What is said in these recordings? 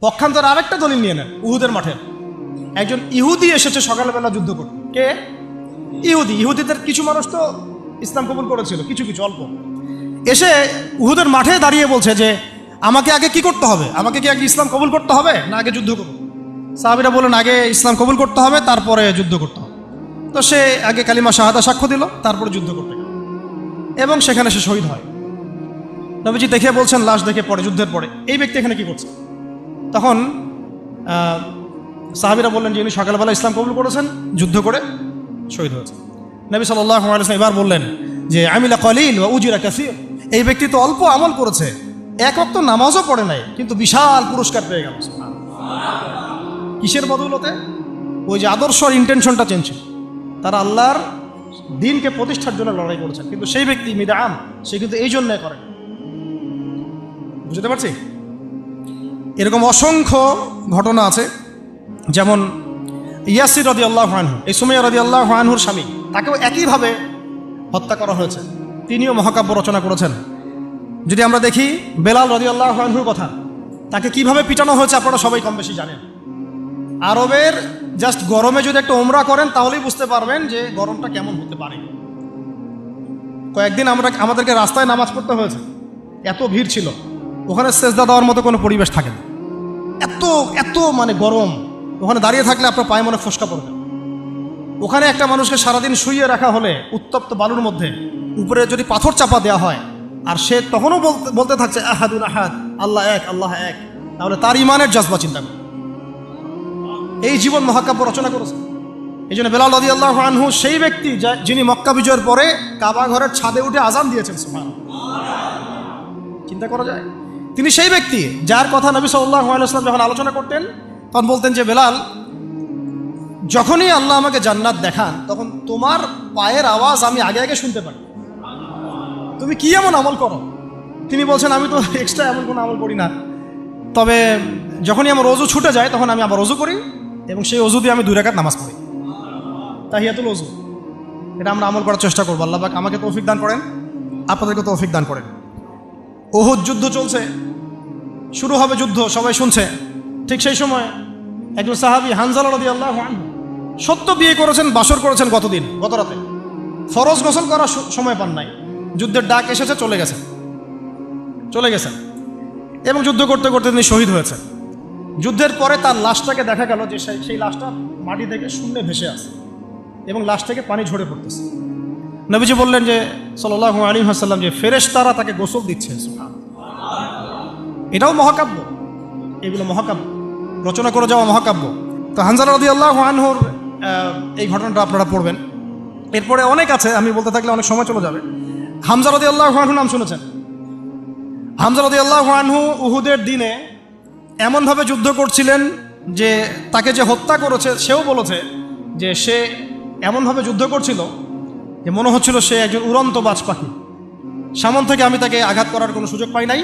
পক্ষান্তর আরেকটা দলিল নিয়ে নেন, উহুদের মাঠে। একজন ইহুদি এসেছে সকালবেলা যুদ্ধ করতে। কে? ইহুদি। ইহুদিদের কিছু মানুষ তো ইসলাম কবুল করেছিল, কিছু কিছু, অল্প। এসে উহুদের মাঠে দাঁড়িয়ে বলছে যে, আমাকে আগে কি করতে হবে? আমাকে কি আগে ইসলাম কবুল করতে হবে না আগে যুদ্ধ করব? সাহাবিরা বললেন, আগে ইসলাম কবুল করতে হবে, তারপরে যুদ্ধ করতে হবে। তো সে আগে কালিমা শাহাদা সাক্ষ্য দিল, তারপরে যুদ্ধ করতে গেল। এবং সেখানে সে শহীদ হয়। নবীজি দেখে বলছেন, লাশ দেখে পরে যুদ্ধের পরে। এই ব্যক্তি এখানে কি করছে? তখন সাহাবিরা বললেন যে উনি সকালবেলা ইসলাম কবুল করেছেন, যুদ্ধ করে শহীদ হয়েছে নবী সাল্লাহ এবার বললেন যে, আমিলা কলিল বা উজিরা কাসির। এই ব্যক্তি তো অল্প আমল করেছে, এক অক্ত নামাজও পড়ে নাই, কিন্তু বিশাল পুরস্কার পেয়ে গেল। কিসের বদৌলতে? ওই যে আদর্শ ইন্টেনশনটা চেঞ্জ তারা আল্লাহর দিনকে প্রতিষ্ঠার জন্য লড়াই করেছেন, কিন্তু সেই ব্যক্তি মিদাম সে কিন্তু এই জন্যে করে। বুঝতে পারছি? এরকম অসংখ্য ঘটনা আছে। যেমন ইয়াসির রদি আল্লাহ আনহু, এই সুমাইয়া রদি আল্লাহ আনহুর স্বামী, তাকেও একইভাবে হত্যা করা হয়েছে। তিনিও মহাকাব্য রচনা করেছেন। যদি আমরা দেখি বেলাল রদি আল্লাহ আনহুর কথা, তাকে কীভাবে পিটানো হয়েছে আপনারা সবাই কম বেশি জানেন। আরবের জাস্ট গরমে যদি একটা ওমরা করেন, তাহলেই বুঝতে পারবেন যে গরমটা কেমন হতে পারে। কয়েকদিন আমরা আমাদেরকে রাস্তায় নামাজ পড়তে হয়েছে। এত ভিড় ছিল। ওখানে সেজদা দেওয়ার মতো কোনো পরিবেশ থাকে না। এত এত মানে গরম। ওখানে দাঁড়িয়ে থাকলে আপনার পায়ে মনে ফসকা পড়বে। ওখানে একটা মানুষকে সারাদিন শুইয়ে রাখা হলে উত্তপ্ত বালুর মধ্যে উপরে যদি পাথর চাপা দেওয়া হয়, আর সে তখনও বলতে বলতে থাকছে আহাদুল আহাদ, আল্লাহ এক আল্লাহ এক তাহলে তার ইমানের জজবা চিন্তা করে। এই জীবন মহাকাব্য রচনা করেছে। এই জন্য বেলাল আদি আল্লাহ আনহু সেই ব্যক্তি যিনি মক্কা বিজয়ের পরে কাবা ঘরের ছাদে উঠে আজান দিয়েছেন সুবহান চিন্তা করা যায়? তিনি সেই ব্যক্তি যার কথা নবী সাল্লাহ যখন আলোচনা করতেন, তখন বলতেন যে, বেলাল, যখনই আল্লাহ আমাকে জান্নাত দেখান, তখন তোমার পায়ের আওয়াজ আমি আগে আগে শুনতে পারি। তুমি কি এমন আমল করো? তিনি বলছেন, আমি তো এক্সট্রা এমন কোনো আমল করি না। তবে যখনই আমার অজু ছুটে যায়, তখন আমি আবার রজু করি এবং সেই অজু দিয়ে আমি দুই রাকাত নামাজ পড়ি। তাহিয়াতুল অজু। এটা আমরা আমল করার চেষ্টা করব। আল্লাহ পাক আমাকে তৌফিক দান করেন, আপনাদেরকে তৌফিক দান করেন। ওহুদ যুদ্ধ চলছে। শুরু হবে যুদ্ধ, সবাই শুনছে। ঠিক সেই সময় একজন সাহাবি হানজাল আল্লাহ সত্য বিয়ে করেছেন, বাসর করেছেন গতদিন গত রাতে। ফরজ গোসল করার সময় পান নাই। যুদ্ধের ডাক এসেছে, চলে গেছেন। চলে গেছেন। এবং যুদ্ধ করতে করতে তিনি শহীদ হয়েছেন। যুদ্ধের পরে তার লাশটাকে দেখা গেল যে সেই লাশটা মাটি থেকে শূন্যে ভেসে আছে এবং লাশ থেকে পানি ঝরে পড়তেছে। নবীজি বললেন যে সাল্লাহ আলী হাসাল্লাম যে, ফেরেশতারা তাকে গোসল দিচ্ছে সুবহান। এটাও মহাকাব্য। এগুলো মহাকাব্য। রচনা করে যাওয়া মহাকাব্য। তো হানজার রদি আল্লাহ আনহুর এই ঘটনাটা আপনারা পড়বেন। এরপরে অনেক আছে, আমি বলতে থাকলে অনেক সময় চলে যাবে। হামজা রদি আল্লাহ আনহু নাম শুনেছেন? হামজা রদি আল্লাহ আনহু উহুদের দিনে এমনভাবে যুদ্ধ করছিলেন যে তাকে যে হত্যা করেছে, সেও বলেছে যে সে এমনভাবে যুদ্ধ করছিল যে মনে হচ্ছিল সে একজন উড়ন্ত বাজ পাখি সামন থেকে আমি তাকে আঘাত করার কোনো সুযোগ পাই নাই।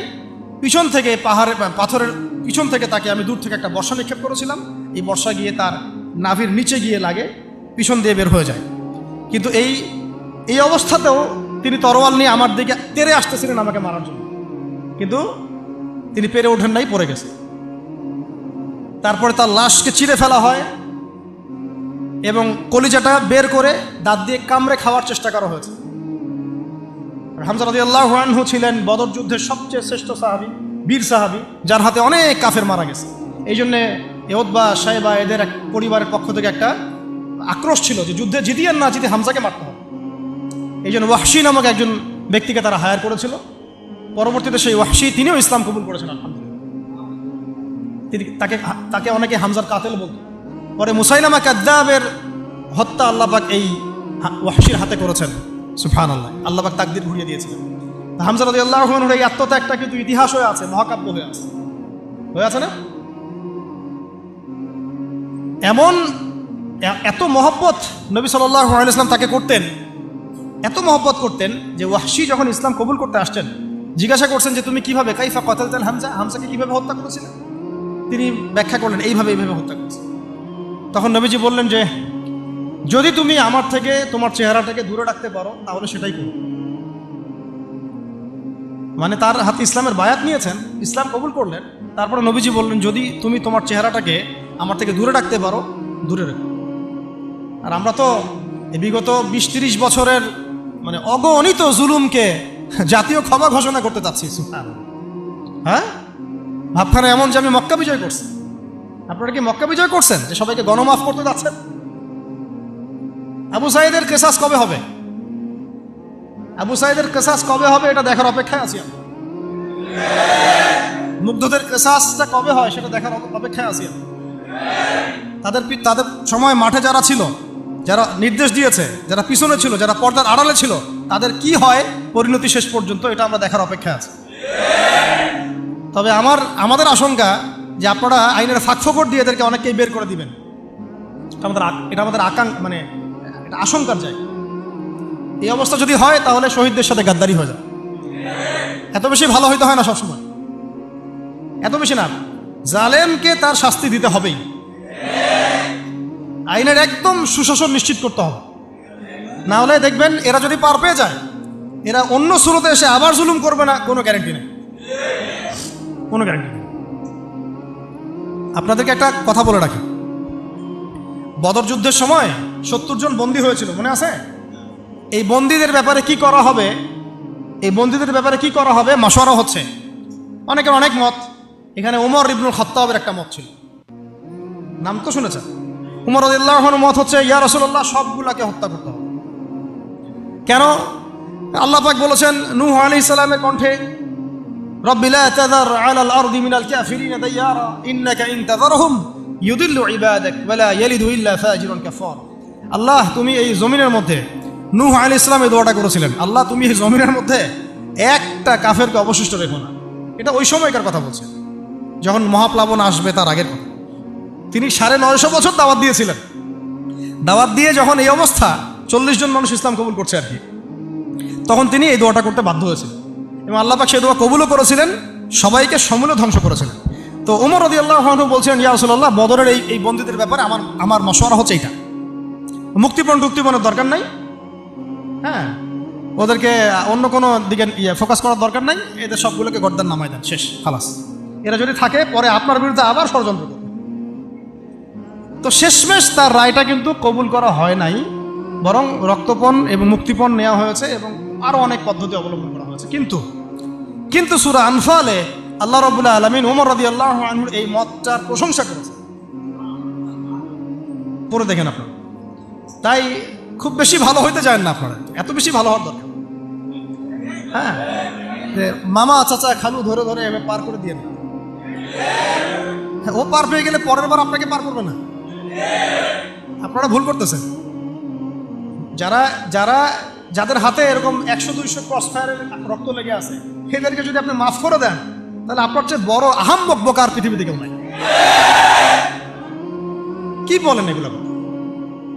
পিছন থেকে পাহাড়ে, পাথরের পিছন থেকে তাকে আমি দূর থেকে একটা বর্ষা নিক্ষেপ করেছিলাম। এই বর্ষা গিয়ে তার নাভির নিচে গিয়ে লাগে, পিছন দিয়ে বের হয়ে যায়। কিন্তু এই এই অবস্থাতেও তিনি তরোয়াল নিয়ে আমার দিকে তেরে আসতেছিলেন আমাকে মারার জন্য। কিন্তু তিনি পেরে ওঠেন নাই, পড়ে গেছে। তারপরে তার লাশকে চিড়ে ফেলা হয় এবং কলিজাটা বের করে দাঁত দিয়ে কামড়ে খাওয়ার চেষ্টা করা হয়েছে। হামজা রাদি আল্লাহ আনহু ছিলেন বদর যুদ্ধের সবচেয়ে শ্রেষ্ঠ সাহাবি, বীর সাহাবি, যার হাতে অনেক কাফের মারা গেছে। এই জন্যে এওদবা সাহেবা এদের এক পরিবারের পক্ষ থেকে একটা আক্রোশ ছিল যে যুদ্ধে জিতিয়ে না জিতে হামজাকে মারতে হবে। এই জন্য ওয়াহশি নামক একজন ব্যক্তিকে তারা হায়ার করেছিল। পরবর্তীতে সেই ওয়াহশি তিনিও ইসলাম কবুল করেছেন, আলহামদুলিল্লাহ। তাকে তাকে অনেকে হামজার কাতেল বলত। পরে মুসাইলামা কাদ্দাবের হত্যা আল্লাপাক এই ওয়াহশির হাতে করেছেন। সুফান আল্লাহ আল্লাপাক তাকদির ঘুরিয়ে দিয়েছিলেন। হামজা রদি আল্লাহ এই আত্মত্যাগটা কিন্তু ইতিহাস হয়ে আছে, মহাকাব্য হয়ে আছে। হয়ে আছে না? এমন এত মহব্বত নবী সাল্লাহ আলাইসলাম তাকে করতেন, এত মহব্বত করতেন যে ওয়াহশি যখন ইসলাম কবুল করতে আসছেন, জিজ্ঞাসা করছেন যে, তুমি কীভাবে, কাইফা কতালতেন হামজা? হামজাকে কীভাবে হত্যা করেছিলেন? তিনি ব্যাখ্যা করলেন, এইভাবে এইভাবে হত্যা করেছে। তখন নবীজি বললেন যে যদি তুমি আমার থেকে, তোমার চেহারাটাকে দূরে রাখতে পারো, তাহলে সেটাই করো। মানে তার হাতে ইসলামের বায়াত নিয়েছেন, ইসলাম কবুল করলেন, তারপরে নবীজি বললেন, যদি তুমি তোমার চেহারাটাকে আমার থেকে দূরে রাখতে পারো, দূরে রেখো। আর আমরা তো বিগত বিশ তিরিশ বছরের মানে অগণিত জুলুমকে জাতীয় ক্ষমা ঘোষণা করতে চাচ্ছি। হ্যাঁ? ভাবখানা এমন যে আমি মক্কা বিজয় করছি। আপনারা কি মক্কা বিজয় করছেন? যে সবাইকে গণমাফ করতে যাচ্ছেন? আবু সাইদের কেসাস কবে হবে? আবু সাইদের কেসাস কবে হবে এটা দেখার অপেক্ষায় আছি আমরা। মুগ্ধদের কেসাসটা কবে হয় সেটা দেখার অপেক্ষায় আছি আমরা। তাদের তাদের সময় মাঠে যারা ছিল, যারা নির্দেশ দিয়েছে, যারা পিছনে ছিল, যারা পর্দার আড়ালে ছিল, তাদের কি হয় পরিণতি শেষ পর্যন্ত এটা আমরা দেখার অপেক্ষায় আছি। তবে আমার, আমাদের আশঙ্কা যে আপনারা আইনের ফাঁকফোকর দিয়ে এদেরকে অনেককেই বের করে দিবেন। এটা আমাদের এটা আমাদের আকাঙ্ক মানে এটা আশঙ্কার যায় এই অবস্থা যদি হয়, তাহলে শহীদদের সাথে গাদ্দারি হয়ে যায় এত বেশি ভালো হইতে হয় না সবসময়। এত বেশি না। জালেমকে তার শাস্তি দিতে হবেই। আইনের একদম সুশাসন নিশ্চিত করতে হবে। না হলে দেখবেন, এরা যদি পার পেয়ে যায়, এরা অন্য স্রোতে এসে আবার জুলুম করবে না, কোনো গ্যারেন্টি নেই। কোনো গ্যারেন্টি নেই। আপনাদেরকে একটা কথা বলে রাখি। বদর যুদ্ধের সময় সত্তর জন বন্দী হয়েছিল, মনে আছে? এই বন্দীদের ব্যাপারে কি করা হবে? এই বন্দীদের ব্যাপারে কি করা হবে? মশওয়ারা হচ্ছে। অনেকের অনেক মত। এখানে ওমর ইবনুল খত্তাবের একটা মত ছিল। নাম তো শুনেছেন? উমর আদিল্লাহর মত হচ্ছে, ইয়া রসুল্লাহ সবগুলাকে হত্যা করতে হবে। কেন? আল্লাহাক বলেছেন নু আলি ইসলামের কণ্ঠে রব্বিলা তাদার ইন ইউদিল্লু ইবাদাক ওয়ালা ইয়ালিদু ইল্লা ফাজিরুন কাফারা। আল্লাহ, তুমি এই জমিনের মধ্যে, নূহ আলী ইসলাম এই দোয়াটা করেছিলেন। আল্লাহ, তুমি এই জমিনের মধ্যে একটা কাফেরকে অবশিষ্ট রেখো না। এটা ওই সময়কার কথা বলছে। যখন মহাপ্লাবন আসবে তার আগের কথা। তিনি সাড়ে নয়শো বছর দাওয়াত দিয়েছিলেন। দাওয়াত দিয়ে যখন এই অবস্থা, চল্লিশ জন মানুষ ইসলাম কবুল করছে আর কি, তখন তিনি এই দোয়াটা করতে বাধ্য হয়েছিলেন। এবং আল্লাহ পাক সেই দোয়া কবুলও করেছিলেন, সবাইকে সমূলে ধ্বংস করেছিলেন। তো উমর রদি আল্লাহ বলছেন ইয়া রসুল্লাহ বদরের এই এই বন্দীদের ব্যাপারে আমার আমার মশওয়ারা হচ্ছে এইটা। মুক্তিপণ টুক্তিপণের দরকার নাই। হ্যাঁ? ওদেরকে অন্য কোনো দিকে ইয়ে ফোকাস করার দরকার নাই। এদের সবগুলোকে গর্দান নামাই দেন, শেষ, খালাস। এরা যদি থাকে, পরে আপনার বিরুদ্ধে আবার ষড়যন্ত্র করবে। তো শেষমেশ তার রায়টা কিন্তু কবুল করা হয় নাই, বরং রক্তপণ এবং মুক্তিপণ নেওয়া হয়েছে এবং আরও অনেক পদ্ধতি অবলম্বন করা হয়েছে। কিন্তু কিন্তু সুরা আনফালে আল্লাহ রবুল্লাহ আলমিন উমর রদি আল্লাহ এই মতটার প্রশংসা করেছে পরে দেখেন আপনারা। তাই খুব বেশি ভালো হইতে চান না আপনারা। এত বেশি ভালো হওয়ার দরকার। হ্যাঁ? মামা চাচা খালু ধরে ধরে পার করে দিয়ে দেন। হ্যাঁ, ও পার পেয়ে গেলে পরের বার আপনাকে পার করবে না। আপনারা ভুল করতেছেন। যারা যারা যাদের হাতে এরকম একশো দুইশো ক্রস ফায়ারের রক্ত লেগে আছে এদেরকে যদি আপনি মাফ করে দেন তাহলে আপনার চেয়ে বড় আহাম বকবক আর পৃথিবীতে কেউ নাই। কি বলেন এগুলো?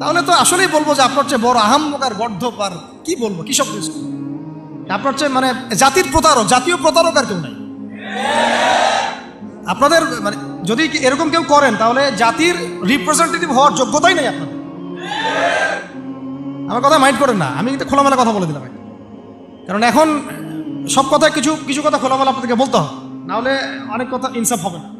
তাহলে তো আসলেই বলব যে আপনার চেয়ে বড় আহাম্মক আর গর্ধপ আর কি বলব? কি use করব? আপনার চেয়ে মানে জাতির প্রতারক, জাতীয় প্রতারক আর কেউ নাই। আপনাদের মানে যদি এরকম কেউ করেন, তাহলে জাতির রিপ্রেজেন্টেটিভ হওয়ার যোগ্যতাই নেই আপনাদের। আমার কথা মাইন্ড করেন না, আমি কিন্তু খোলামেলা কথা বলে দিলাম কারণ এখন সব কথা কিছু কিছু কথা খোলামেলা আপনাদেরকে বলতে হবে। নাহলে অনেক কথা ইনসাফ হবে না।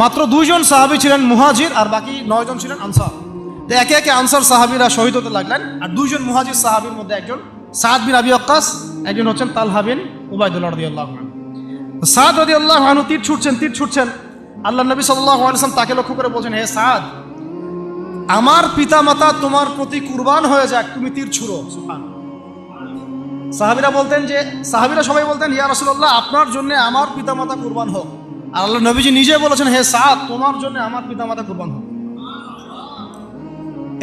মাত্র দুইজন সাহাবি ছিলেন মুহাজির আর বাকি নয়জন ছিলেন আনসার। তো একে একে আনসার সাহাবিরা শহীদ হতে লাগলেন আর দুইজন মুহাজির সাহাবির মধ্যে একজন সাদ বিন আবি আক্কাস একজন হচ্ছেন তালহা বিন উবায়দুল্লাহ আল্লাহ সাদ রদি আল্লাহ আনু তীর ছুটছেন তীর ছুটছেন। আল্লাহ নবী সাল্লাহ তাকে লক্ষ্য করে বলছেন, হে সাদ, আমার পিতা মাতা তোমার প্রতি কুরবান হয়ে যাক, তুমি তীর ছুড়ো। সাহাবিরা বলতেন যে, সাহাবিরা সবাই বলতেন, ইয়া রাসূলুল্লাহ, আপনার জন্য আমার পিতামাতা কুরবান হোক। আর আল্লাহ নবীজি নিজে বলেছেন, হে সাদ, তোমার জন্য আমার পিতামাতা কুরবান হোক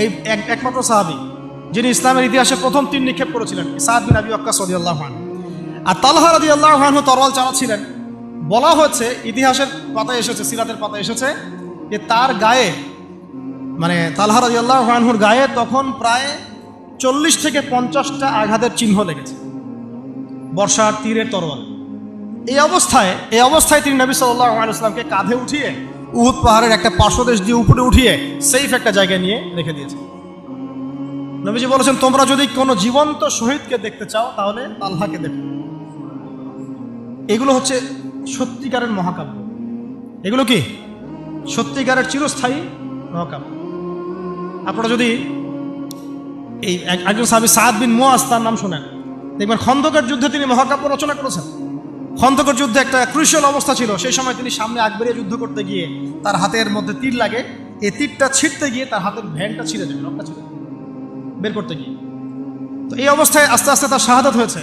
এই এক একমাত্র সাহাবি, যিনি ইসলামের ইতিহাসে প্রথম তিন নিক্ষেপ করেছিলেন, সাদ বিন আবি ওয়াক্কাস রাদিয়াল্লাহু আনহু। আর তালহা রাদিয়াল্লাহু আনহু তরোয়াল চালাচ্ছিলেন বলা হচ্ছে ইতিহাসের পাতায় এসেছে, সিরাতের পাতায় এসেছে, যে তার গায়ে মানে তালহা রাদিয়াল্লাহু আনহুর গায়ে তখন প্রায় চল্লিশ থেকে পঞ্চাশটা আঘাতের চিহ্ন লেগেছে। বর্ষার তীরের তরোয়াল। এই অবস্থায় এই অবস্থায় তিনি নবী সাল্লাহ আলাইসলামকে কাঁধে উঠিয়ে উহুদ পাহাড়ের একটা পার্শ্বদেশ দিয়ে উপরে উঠিয়ে সেফ একটা জায়গায় নিয়ে রেখে দিয়েছে। নবীজি বলেছেন, তোমরা যদি কোনো জীবন্ত শহীদকে দেখতে চাও, তাহলে তালহাকে দেখো। এগুলো হচ্ছে সত্যিকারের মহাকাব্য। এগুলো কি? সত্যিকারের চিরস্থায়ী মহাকাব্য। আপনারা যদি এই এক- একজন সাহাবি সাদ বিন মুয়াজ তার নাম শোনেন, দেখবেন খন্দকের যুদ্ধে তিনি মহাকাব্য রচনা করেছেন। খন্দকের যুদ্ধে একটা ক্রুশিয়াল অবস্থা ছিল। সেই সময় তিনি সামনে আগ বেরিয়ে যুদ্ধ করতে গিয়ে তার হাতের মধ্যে তীর লাগে। এই তীরটা ছিঁড়তে গিয়ে তার হাতের ভ্যানটা ছিঁড়ে যায়, রক্তটা ছিঁড়ে বের করতে গিয়ে। তো এই অবস্থায় আস্তে আস্তে তার শাহাদাত হয়েছে।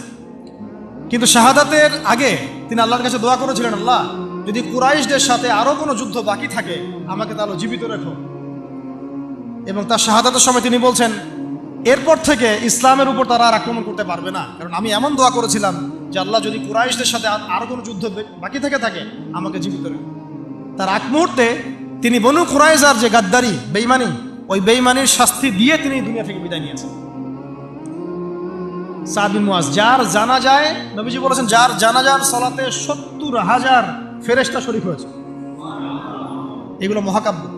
কিন্তু শাহাদাতের আগে তিনি আল্লাহর কাছে দোয়া করেছিলেন, আল্লাহ, যদি কুরাইশদের সাথে আরও কোনো যুদ্ধ বাকি থাকে, আমাকে তাহলে জীবিত রেখো। এবং তার শাহাদাতের সময় তিনি বলছেন এরপর থেকে ইসলামের উপর তারা আর আক্রমণ করতে পারবে না। কারণ আমি এমন দোয়া করেছিলাম যে আল্লাহ যদি কুরাইশদের সাথে আর- আরও কোনো যুদ্ধ বাকি থেকে থাকে, আমাকে জীবিত রেখো তার এক মুহূর্তে তিনি বনু কুরাইজার যে গাদ্দারি বেইমানি ওই বেইমানির শাস্তি দিয়ে তিনি দুনিয়া থেকে বিদায় নিয়েছেন। সাবিন মুয়াজ যার জানা যায় নবীজি বলেছেন, যার জানাজার সলাতে সত্তর হাজার ফেরেস্তা শরীফ হয়েছে। এগুলো মহাকাব্য।